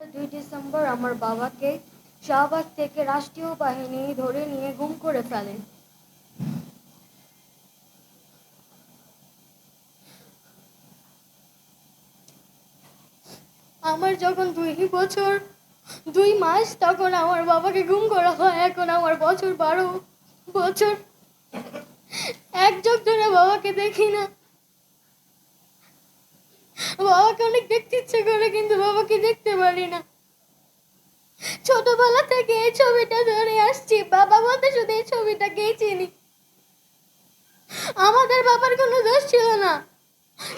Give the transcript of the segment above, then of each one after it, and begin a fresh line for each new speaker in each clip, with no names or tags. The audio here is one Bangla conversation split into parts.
দুই ডিসেম্বর আমার বাবাকে শাহবাগ থেকে রাষ্ট্রীয় বাহিনী ধরে নিয়ে গুম করে ফেলে। আমার যখন দুই বছর, দুই মাস তখন আমার বাবাকে গুম করা হয়, এখন আমার বছর বারো বছর। এক ধরে বাবাকে দেখি না। বাবাকে অনেক দেখতে ইচ্ছে করে, কিন্তু বাবাকে দেখতে পারি না। ছোটবেলা থেকে এই ছবিটা ধরে আসছি। বাবা বলতে শুধু এই ছবিটাকেই চিনি। আমাদের বাবার কোনো দোষ ছিল না।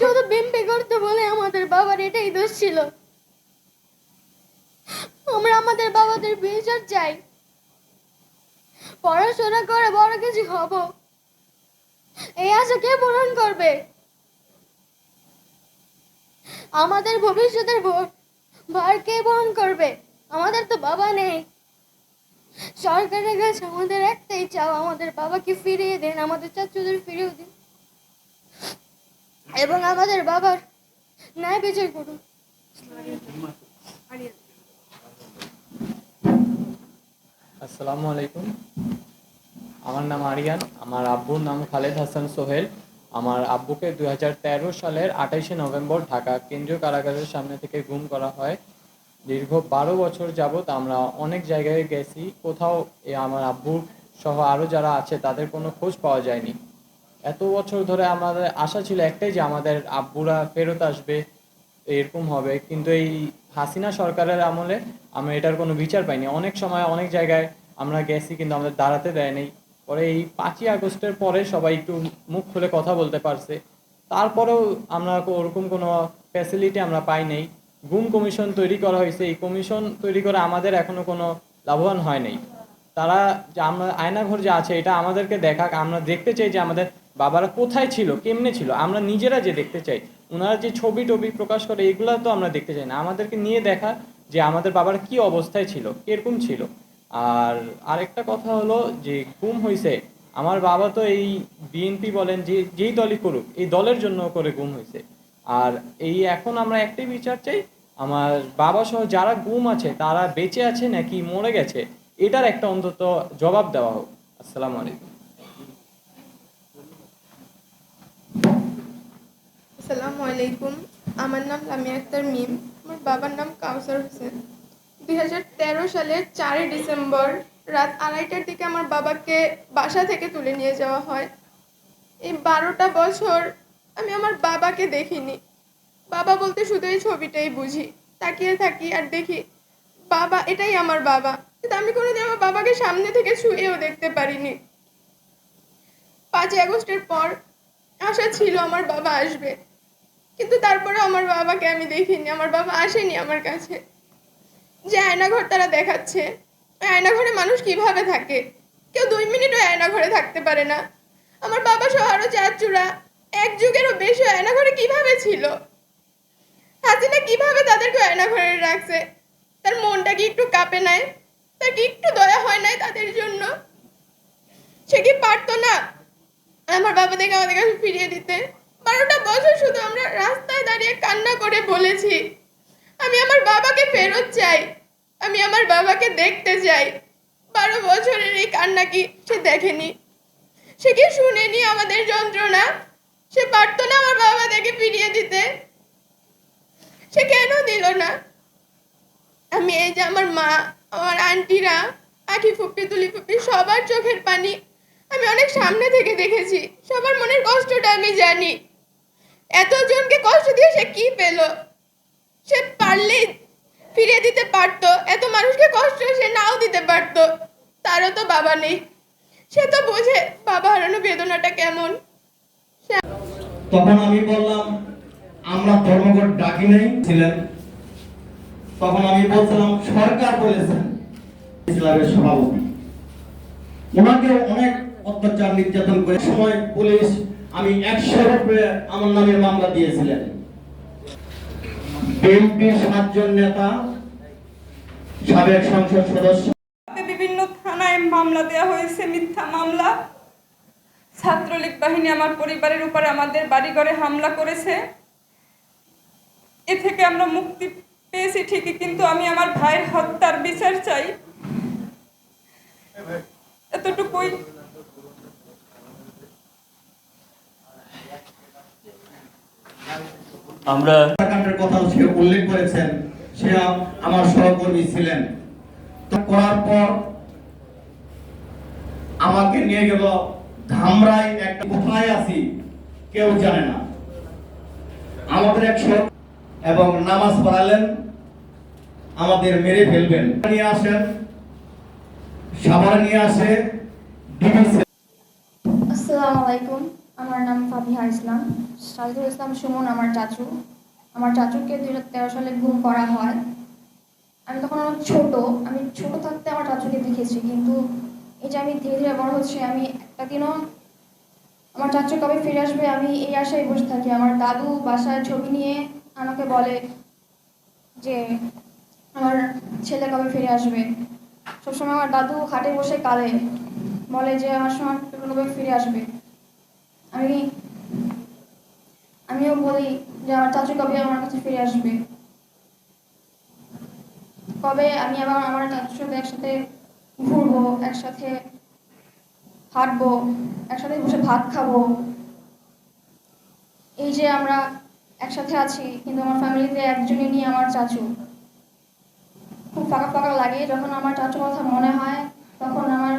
শুধু বিম্পি করতে বলে আমাদের বাবার এটাই দোষ ছিল। আমরা আমাদের বাবাদের বিচার চাই। পড়াশোনা করে বড় কিছু হব। এই আশা কে পূরণ করবে? আমাদের ভবিষ্যতের ভার কে বহন করবে। আমাদের তো বাবা নেই। সরকারের কাছে আমাদের একটাই চাও আমাদের বাবাকে ফিরিয়ে দেন, আমাদের চাচুদের ফিরিয়ে দিন। এবং আমাদের বাবার ন্যায় বিচার করুন।
আসসালামু আলাইকুম। আমার নাম আরিয়ান, আমার আব্বুর নাম খালেদ হাসান সোহেল। আমার আব্বুকে দুই হাজার তেরো সালের আঠাইশে নভেম্বর ঢাকা কেন্দ্রীয় কারাগারের সামনে থেকে গুম করা হয়। দীর্ঘ বারো বছর যাবৎ আমরা অনেক জায়গায় গেছি, কোথাও আমার আব্বুর সহ আরও যারা আছে তাদের কোনো খোঁজ পাওয়া যায়নি। এত বছর ধরে আমাদের আশা ছিল একটাই যে আমাদের আব্বুরা ফেরত আসবে, এরকম হবে। কিন্তু এই হাসিনা সরকারের আমলে আমরা এটার কোনো বিচার পাইনি। অনেক সময় অনেক জায়গায় আমরা গেছি কিন্তু আমাদের দাঁড়াতে দেয়নি। পরে এই পাঁচই আগস্টের পরে সবাই একটু মুখ খুলে কথা বলতে পারছে। তারপরেও আমরা ওরকম কোনো ফ্যাসিলিটি আমরা পাই নাই। গুম কমিশন তৈরি করা হয়েছে। এই কমিশন তৈরি করে আমাদের এখনও কোনো লাভবান হয় নাই। তারা যে আমরা আয়নাঘর যে আছে, এটা আমাদেরকে দেখাক। আমরা দেখতে চাই যে আমাদের বাবারা কোথায় ছিল, কেমনে ছিল। আমরা নিজেরা যে দেখতে চাই। ওনারা যে ছবি টবি প্রকাশ করে, এগুলো তো আমরা দেখতে চাই না। আমাদেরকে নিয়ে দেখা যে আমাদের বাবার কি অবস্থায় ছিল, কীরকম ছিল। আর আরেকটা কথা হলো যে গুম হয়েছে আমার বাবা তো এই বিএনপি বলেন যে যেই দলই করুক, এই দলের জন্য করে গুম হয়েছে আর এই এখন আমরা একটাই বিচার চাই, আমার বাবা সহ যারা গুম আছে, তারা বেঁচে আছে নাকি মরে গেছে, এটার একটা অন্তত জবাব দেওয়া হোক। আসসালামু আলাইকুম।
আসসালামু আলাইকুম, আমার নাম লামিয়া আক্তার মিম, আমার বাবার নাম কাউসার হোসেন। তেরো সালের চারই ডিসেম্বর রাত আড়াইটার দিকে আমার বাবাকে বাসা থেকে তুলে নিয়ে যাওয়া হয়। এই বারোটা বছর আমি আমার বাবাকে দেখিনি। বাবা বলতে শুধু এই ছবিটাই বুঝি, তাকিয়ে থাকি আর দেখি বাবা এটাই আমার বাবা। কিন্তু আমি কোনোদিন আমার বাবাকে সামনে থেকে ছুঁয়েও দেখতে পারিনি। পাঁচই আগস্টের পর আশা ছিল আমার বাবা আসবে। কিন্তু তারপরে আমার বাবাকে আমি দেখিনি, আমার বাবা আসেনি আমার কাছে। যে আয়নাঘর তারা দেখাচ্ছে আয়নাঘরে মানুষ কীভাবে থাকে? কেউ দুই মিনিটও আয়নাঘরে থাকতে পারে না। আমার বাবা সহ আরও চাচুরা এক যুগেরও বেশি আয়নাঘরে কীভাবে ছিল? হাসিনা কীভাবে তাদেরকে আয়নাঘরে রাখছে? তার মনটা কি একটু কাঁপে নাই? তার কি একটু দয়া হয় নাই তাদের জন্য? সে কি পারতো না? আমার বাবা দেখে আমাদের কাছে ফিরিয়ে দিতে। বারোটা বছর শুধু আমরা রাস্তায় দাঁড়িয়ে কান্না করে বলেছি। আমি আমার বাবাকে ফেরত চাই। আমি আমার বাবাকে দেখতে চাই। বারো বছরের এই কান্না কি সে দেখেনি? সে কি শুনেনি আমাদের যন্ত্রণা? সে পারতো না আমার বাবাদেরকে ফিরিয়ে দিতে। সে কেন দিল না? আমি এই যে আমার মা, আমার আন্টিরা আখি ফুপি তুলি ফুপি সবার চোখের পানি। আমি অনেক সামনে থেকে দেখেছি। সবার মনের কষ্টটা আমি জানি। এতজনকে কষ্ট দিয়ে সে কি পেল? সে পারলেই ফিরিয়ে দিতে পারতো। এত মানুষকে কষ্ট সে নাও দিতে পারতো। তারও তো বাবা নেই। সে তো বোঝে বাবা হারানো বেদনাটা কেমন।
তখন আমি বললাম, আমরা ধর্মঘট ডাকি নাই। ছিলেন। তখন আমি বলছিলাম, সরকার বলেছেন ইসলামের সভাপতি। ওনাকে অনেক অত্যাচার নির্যাতন করে সময় পুলিশ, আমি একশো রূপে আমার নামে মামলা দিয়েছিলেন। বিএনপির সাতজন নেতা, সাবেক সংসদ সদস্য।
বিভিন্ন থানায় মামলা দেওয়া হয়েছে, মিথ্যা মামলা। ছাত্রলীগ বাহিনী আমার পরিবারের উপরে আমাদের বাড়িঘরে হামলা করেছে। এ থেকে আমরা মুক্তি পেয়েছি ঠিকই, কিন্তু আমি আমার ভাইয়ের হত্যার বিচার চাই। এতটুকুই
আমরা
হত্যাকাণ্ডের কথা সে উল্লেখ করেছেন। সে আমার সহকর্মী ছিলেন। তো করার পর আমাকে নিয়ে গেল ধামরাই একটা কোথায় আছি কেউ জানে না। আমাদের এক সহ- এবং নামাজ পড়ালেন আমাদের মেরে ফেলবেন। নিয়ে আসেন সাভারে নিয়ে আসে ডিবিসি
আসসালামু আলাইকুম। আমার নাম ফাবিহা ইসলাম। সাজিদুল ইসলাম সুমন আমার চাচু। আমার চাচুকে দুই হাজার তেরো সালে গুম করা হয়। আমি তখন অনেক ছোট। আমি ছোট থাকতে আমার চাচুকে দেখেছি। কিন্তু এই যে আমি ধীরে ধীরে বড় হচ্ছে, আমি একটা দিনও আমার চাচু কবে ফিরে আসবে আমি এই আশায় বসে থাকি। আমার দাদু বাসায় ছবি নিয়ে আমাকে বলে যে, আমার ছেলে কবে ফিরে আসবে? সবসময় আমার দাদু খাটে বসে কাঁদে। বলে যে, আমার সময় কবে ফিরে আসবে? আমি, আমিও বলি যে আমার চাচু কবে আমার কাছে ফিরে আসবে? কবে আমি আবার আমার চাচুর সাথে একসাথে ঘুরবো, একসাথে হাঁটবো, একসাথে বসে ভাত খাব? এই যে আমরা একসাথে আছি, কিন্তু আমার ফ্যামিলিতে একজনই নিয়ে আমার চাচু। খুব ফাঁকা ফাঁকা লাগে, যখন আমার চাচুর কথা মনে হয়, তখন আমার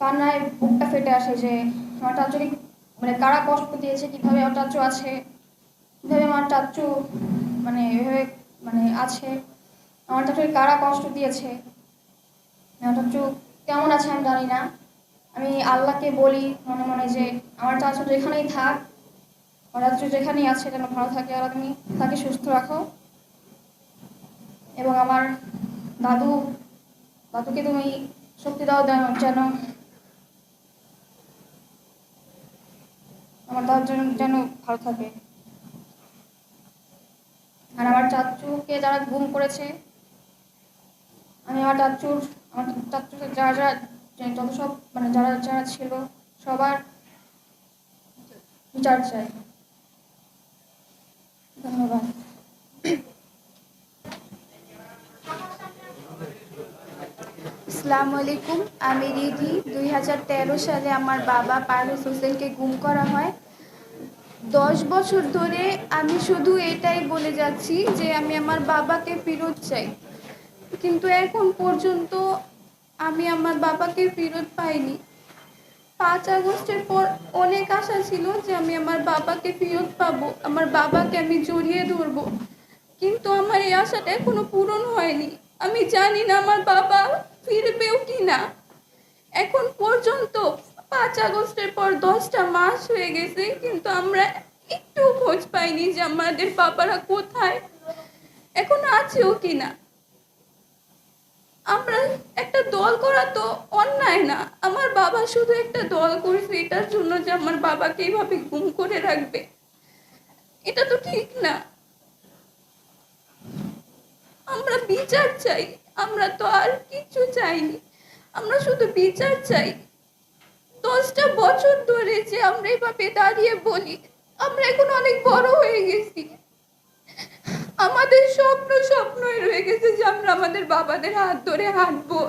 কান্নায় বুকটা ফেটে আসে যে আমার মানে কারা কষ্ট দিয়েছে, কীভাবে আমার আছে, কীভাবে আমার চাচু মানে এভাবে মানে আছে আমার চাচুকে কারা কষ্ট দিয়েছে আমার কেমন আছে আমি জানি না। আমি আল্লাহকে বলি মনে মনে যে আমার চাচু যেখানেই থাক আমার যেখানেই আছে যেন ভালো থাকে, আর তুমি তাকে সুস্থ রাখো। এবং আমার দাদু, দাদুকে তুমি শক্তি দাও যেন- আমার দাদু যেন যেন ভালো থাকে। আর আমার চাচুকে যারা গুম করেছে, আমি আমার চাচুর, আমার চাচুকে যারা যারা যত সব মানে যারা যারা ছিল, সবার বিচার চাই। ধন্যবাদ।
আসসালামু আলাইকুম আমি রিধি। দুই হাজার তেরো সালে আমার বাবা পারভেজ হোসেনকে গুম করা হয়। দশ বছর ধরে আমি শুধু এটাই বলে যাচ্ছি যে আমি আমার বাবাকে ফেরত চাই। কিন্তু এখন পর্যন্ত আমি আমার বাবাকে ফেরত পাইনি। পাঁচ আগস্টের পর অনেক আশা ছিল যে আমি আমার বাবাকে ফেরত পাবো। আমার বাবাকে আমি জড়িয়ে ধরবো। কিন্তু আমার এই আশাটা এখনও পূরণ হয়নি। আমি জানি না আমার বাবা ফিরবেও কি না। এখন পর্যন্ত পাঁচ আগস্টের পর দশটা মাস হয়ে গেছে, কিন্তু আমরা একটু খোঁজ পাইনি যে আমাদের বাবারা কোথায়, এখন আছেও কি না আমরা একটা দল করা তো অন্যায় না, আমার বাবা শুধু একটা দল করেছে, এটার জন্য যে আমার বাবাকে এইভাবে গুম করে রাখবে, এটা তো ঠিক না। আমরা বিচার চাই, আমরা তো আর কিছু চাইনি। আমরা শুধু বিচার চাই। দশটা বছর ধরে যে আমরা এভাবে দাঁড়িয়ে বলি, আমরা এখন অনেক বড় হয়ে গেছি। আমাদের স্বপ্ন স্বপ্নই রয়ে গেছে যে আমরা আমাদের বাবাদের হাত ধরে হাঁটবো,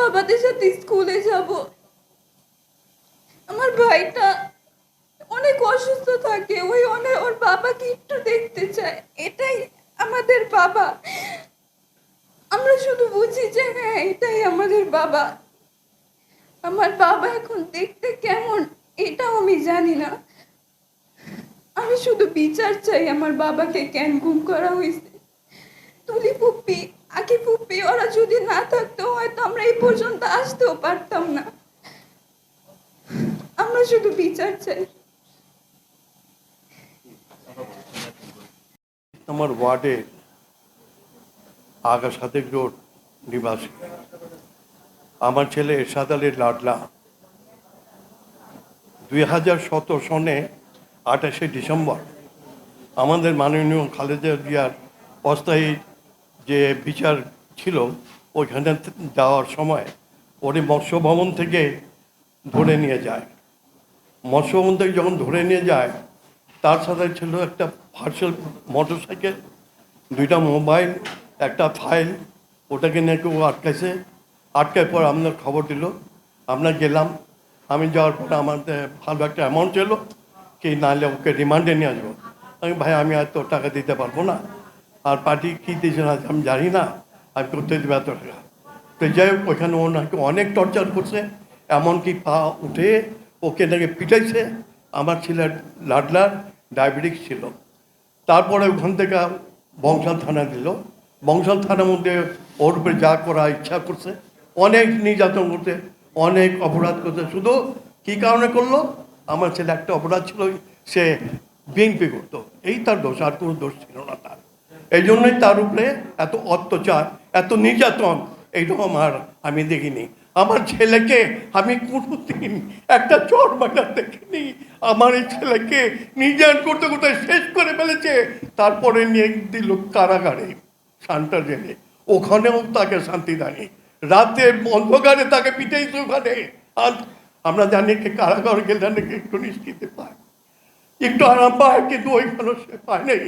বাবাদের সাথে স্কুলে যাব। আমার ভাইটা অনেক অসুস্থ থাকে, ওই অনেক ওর বাবাকে একটু দেখতে চায়, এটাই আমাদের বাবা। আমরা শুধু বুঝি যে হ্যাঁ এটাই আমাদের বাবা। আমার বাবা এখন দেখতে কেমন, এটাও আমি জানি না। আমি শুধু বিচার চাই আমার বাবাকে কেন গুম করা হয়েছে। তুলি ফুপ্পি আকি ফুপ্পি ওরা যদি না থাকতো হয়তো আমরা এই পর্যন্ত আসতেও পারতাম না। আমরা শুধু বিচার চাই।
আমার ওয়ার্ডে আগা সাদেক রোড নিবাসী। আমার ছেলে এরশাদ আলীর লাডলা। দুই হাজার সতেরো সনে আঠাশে ডিসেম্বর আমাদের মাননীয় খালেদা জিয়ার অস্থায়ী যে বিচার ছিল, ওইখানে যাওয়ার সময় ওরে মৎস্য ভবন থেকে ধরে নিয়ে যায়। মৎস্য ভবন থেকে যখন ধরে নিয়ে যায়, তার সাথে ছিল একটা পার্সেল মোটরসাইকেল দুইটা মোবাইল একটা ফাইল ওটাকে নিয়ে কেউ আটকাইছে। আটকায় পর আপনার খবর দিল, আমরা গেলাম। আমি যাওয়ার পর আমাদের ভালো একটা অ্যামাউন্ট ছিল, কি নাহলে ওকে রিমান্ডে নিয়ে আসব। আমি ভাই, আমি আর তো টাকা দিতে পারব না। আর পার্টি কী দিয়েছে না আমি জানি না। আমি করতে দেবো এত টাকা। তো যাই হোক ওইখানে ওনাকে অনেক টর্চার করছে। এমনকি পা উঠে ওকে নাকি পিটাইছে। আমার ছেলের লাডলার ডায়াবেটিস ছিল। তারপরে ওখান থেকে বংশাল থানা দিল বংশাল থানার মধ্যে ওর উপরে যা করা ইচ্ছা করছে, অনেক নির্যাতন করতে অনেক অপরাধ করতে শুধু কি কারণে করল? আমার ছেলে একটা অপরাধ ছিল, সে বিএনপি করতো। এই তার দোষ, আর কোনো দোষ ছিল না তার। এই জন্যই তার উপরে এত অত্যাচার, এত নির্যাতন, এইরকম আর আমি দেখিনি। আমার ছেলেকে আমি কোনোদিন একটা চর মারা দেখিনি। আমার এই ছেলেকে নির্যাতন করতে করতে শেষ করে ফেলেছে। তারপরে নিয়ে দিল কারাগারে, শান্তা জেলে। ওখানেও তাকে শান্তি দেয়নি। রাতে অন্ধকারে তাকে পিটাইছে ওখানে। আর আমরা জানি কি কারাগার গেলে নাকি একটু নিশ্চিতে পায়। একটু আরাম পায়, কিন্তু ওইখানে সে পায় নাই।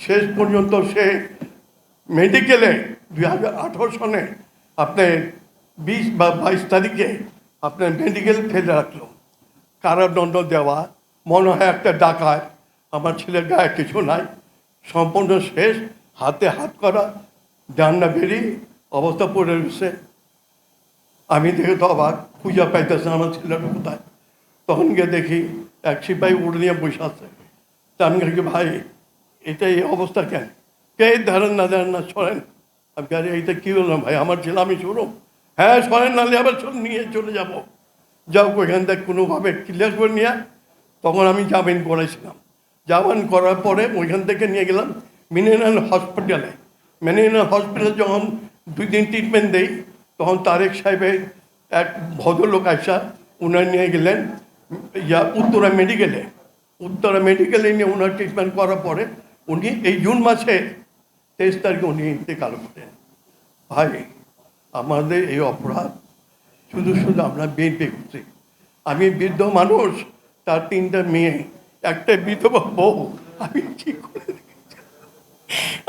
শেষ পর্যন্ত সে মেডিকেলে দুই হাজার আঠারো সনে আপনি বিশ বা বাইশ তারিখে আপনার মেডিকেল ফেলে রাখল কারাদণ্ড দেওয়া মনে হয় একটা ডাকায় আমার ছেলের গায়ে কিছু নাই সম্পূর্ণ শেষ হাতে হাত করা ডান্না বেরিয়ে অবস্থা পড়ে রয়েছে আমি দেখে তো অবাক খুঁজা পাইতেছে আমার ছেলেটা কোথায় তখন গিয়ে দেখি এক সিপাহী উড়ে নিয়ে বসে আছে তা আমি কি ভাই এটা এই অবস্থা কেন কে ধরেন না ধরেন না সরেন আমি আরে এইটা কী হলো ভাই আমার ছেলে আমি শুনো হ্যাঁ সরেন নাহলে আবার চল নিয়ে চলে যাব। যাও ওইখান থেকে কোনোভাবে ক্লিয়ার করে নিয়ে তখন আমি জামিন করেছিলাম জামিন করার পরে ওইখান থেকে নিয়ে গেলাম মিনেরাল হসপিটালে মিনেরাল হসপিটালে যখন দুই দিন ট্রিটমেন্ট দেই, তখন তারেক সাহেবের এক ভদ্রলোক আসা, উনার নিয়ে গেলেন, ইয়া উত্তরা মেডিকেলে উত্তরা মেডিকেলে নিয়ে ওনার ট্রিটমেন্ট করার পরে উনি এই জুন মাসে তেইশ তারিখে উনি ইন্তেকাল করেন। ভাই আমাদের এই অপরাধ, শুধু শুধু আমরা বিএনপি করছি। আমি বৃদ্ধ মানুষ, তার তিনটা মেয়ে, একটা বিধবা বউ, আমি কি করে?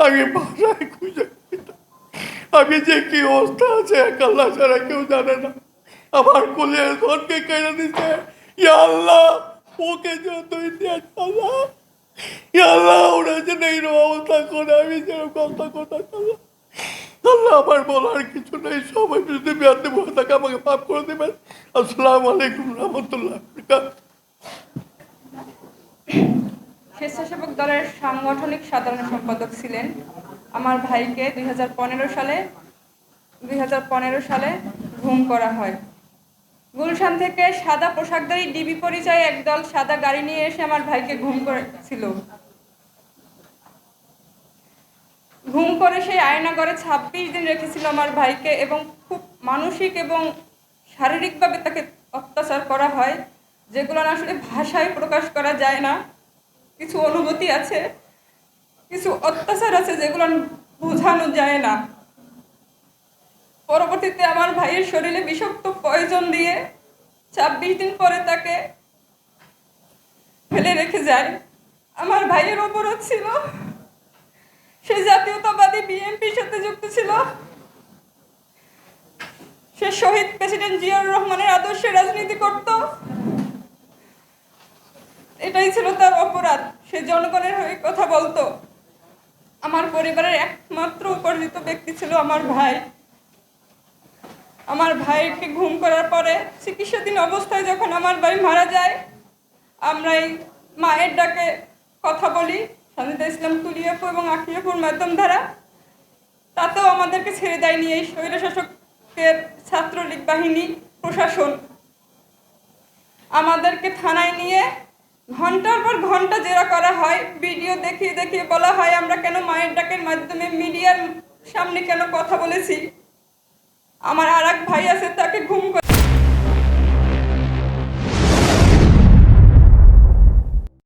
আমি বাসায় খুঁজে আমি যে কি অবস্থা আছে, এক আল্লাহ ছাড়া কেউ জানে না। আমার কোলের ধনকে কেড়ে দিচ্ছে ইয়া আল্লাহ, ওকে যতই দিয়ে আল্লাহ। আল্লাহ, ওরা যেন এইরকম অবস্থা করে, আমি যেরকম কথা কথা আল্লাহ আমার বলার কিছু নেই, সবাই যদি বেঁধে বসে থাকে আমাকে মাফ করে দেবেন। আসসালামু আলাইকুম রহমতুল্লাহ
স্বেচ্ছাসেবক দলের সাংগঠনিক সাধারণ সম্পাদক ছিলেন আমার ভাইকে দুই হাজার পনেরো সালে, দুই হাজার পনেরো সালে ঘুম করা হয়। গুলশান থেকে সাদা পোশাকধারী ডিবি পরিচয়ে একদল সাদা গাড়ি নিয়ে এসে আমার ভাইকে ঘুম করেছিল। ঘুম করে সেই আয়নাগরে ছাব্বিশ দিন রেখেছিল আমার ভাইকে এবং খুব মানসিক এবং শারীরিকভাবে তাকে অত্যাচার করা হয়, যেগুলো আসলে ভাষায় প্রকাশ করা যায় না। কিছু অনুভূতি আছে, কিছু অত্যাচার আছে যেগুলো বোঝানো যায় না। পরবর্তীতে আমার ভাইয়ের শরীরে বিষাক্ত পয়জন দিয়ে ছাব্বিশ দিন পরে তাকে ফেলে রেখে যায়। আমার ভাইয়ের অপরাধ ছিল সে জাতীয়তাবাদী বিএনপির সাথে যুক্ত ছিল। সে শহীদ প্রেসিডেন্ট জিয়াউর রহমানের আদর্শে রাজনীতি করত। এটাই ছিল তার অপরাধ। সে জনগণের হয়ে কথা বলতো। আমার পরিবারের একমাত্র উপার্জিত ব্যক্তি ছিল আমার ভাই। আমার ভাইকে ঘুম করার পরে চিকিৎসাধীন অবস্থায় যখন আমার ভাই মারা যায় আমরা এই মায়ের ডাকে কথা বলি। সানিদা ইসলাম তুলিয়াপু এবং আখিয়াপুর মাধ্যম দ্বারা তাতেও আমাদেরকে ছেড়ে দেয়নি এই স্বৈরশাসকের ছাত্রলীগ বাহিনী, প্রশাসন। আমাদেরকে থানায় নিয়ে ঘণ্টার পর ঘণ্টা জেরা করা হয়, ভিডিও দেখিয়ে দেখিয়ে বলা হয়, আমরা কেন মায়ের ডাকের মাধ্যমে মিডিয়ার সামনে কেন কথা বলেছি? আমার আর ভাই আছে, তাকে ঘুম